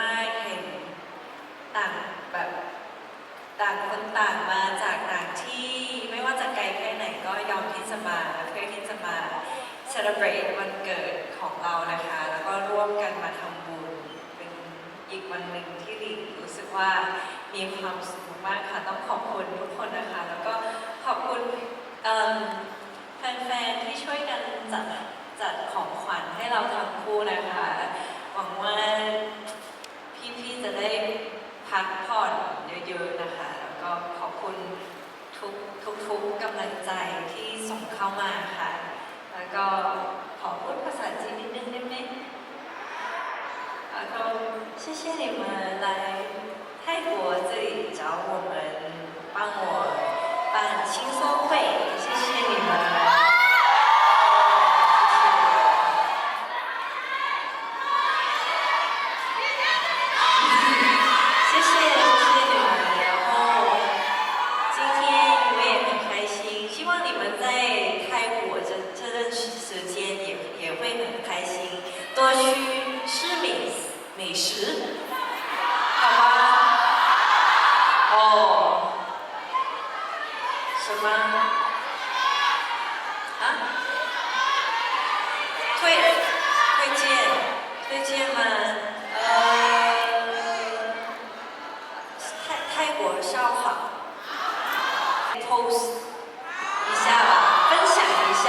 มากๆเห็นต่างแบบต่างคนต่างมาจากต่างที่ไม่ว่าจะไกลแค่ไหนก็ยอมที่จะมาเพื่อที่จะมา celebrate วันเกิดของเรานะคะ แล้วก็ร่วมกันมาทำบุญเป็นอีกวันหนึ่งที่ดิรู้สึกว่ามีความสุขมากค่ะต้องขอบคุณทุกคนนะคะ แล้วก็ขอบคุณแฟนๆที่ช่วยกันจัดจัดของขวัญให้เราทั้งคู่นะคะ หวังว่าพี่ๆจะได้ พักผ่อนเยอะๆนะคะ แล้วก็ขอบคุณทุกทุกๆกำลังใจที่ส่งเข้ามาค่ะ แล้วก็ขอพูดภาษาจีนนิดนึงได้ไหมแล้วก็谢谢你们来泰国这里找我们， 哦，什么？啊？推推荐推荐吗？呃，泰泰国烧烤，post 一下吧，分享一下，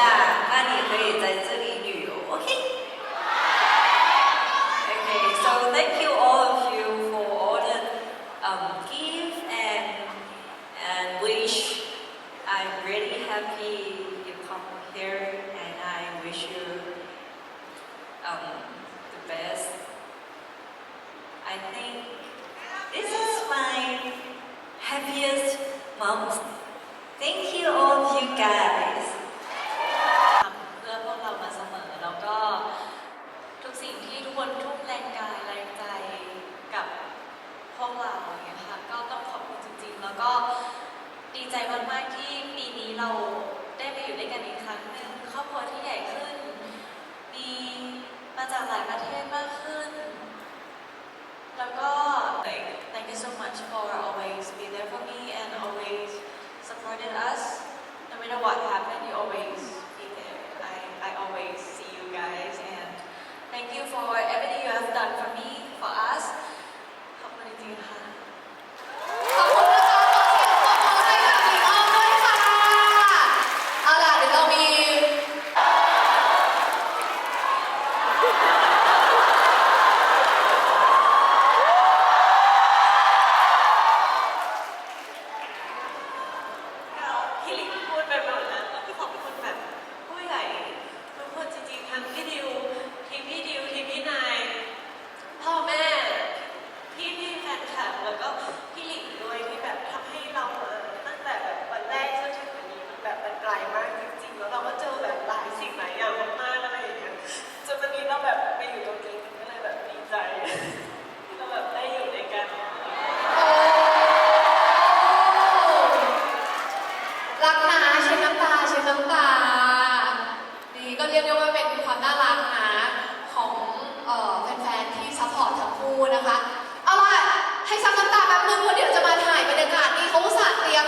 那你可以在这里旅游，OK？OK，So thank you all of you for all the um, gift and and wish. I'm really happy you come here and I wish you um, the best. I think this is my happiest month. Thank you all of you guys. เพื่อพวกเรามาเสมอแล้วก็ทุกสิ่งที่ทุกคนทุ่มแรงกายแรงใจกับพวกเราอย่างเงี้ยค่ะก็ต้องขอบคุณจริงๆ แล้วก็ ดีใจมากๆที่ปีนี้เราได้มาอยู่ด้วยกันอีกครั้งหนึ่งครอบครัวที่ใหญ่ขึ้น มีมาจากหลายประเทศมากขึ้น ด้วยเป็นความน่ารักนะของออแฟนๆที่ซัพพอร์ตทั้งคู่นะคะ เอาล่ะ ให้ซับน้ำตาแบบนึงเพราะเดี๋ยวจะมาถ่ายบรรยากาศนี่เขาอุสาห์เตรียม